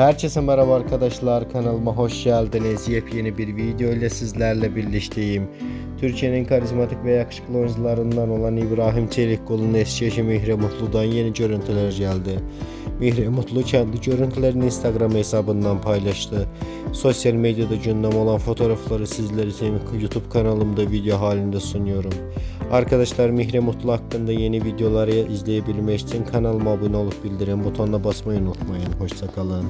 Herkese merhaba arkadaşlar kanalıma hoş geldiniz. Yepyeni bir video ile sizlerle birlikteyim. Türkiye'nin karizmatik ve yakışıklı oyuncularından olan İbrahim Çelikkol'un eski eşi Mihre Mutlu'dan yeni görüntüler geldi. Mihre Mutlu kendi görüntülerini Instagram hesabından paylaştı. Sosyal medyada gündem olan fotoğrafları sizler için YouTube kanalımda video halinde sunuyorum. Arkadaşlar Mihre Mutlu hakkında yeni videoları izleyebilmek için kanalıma abone olup bildirim butonuna basmayı unutmayın. Hoşçakalın.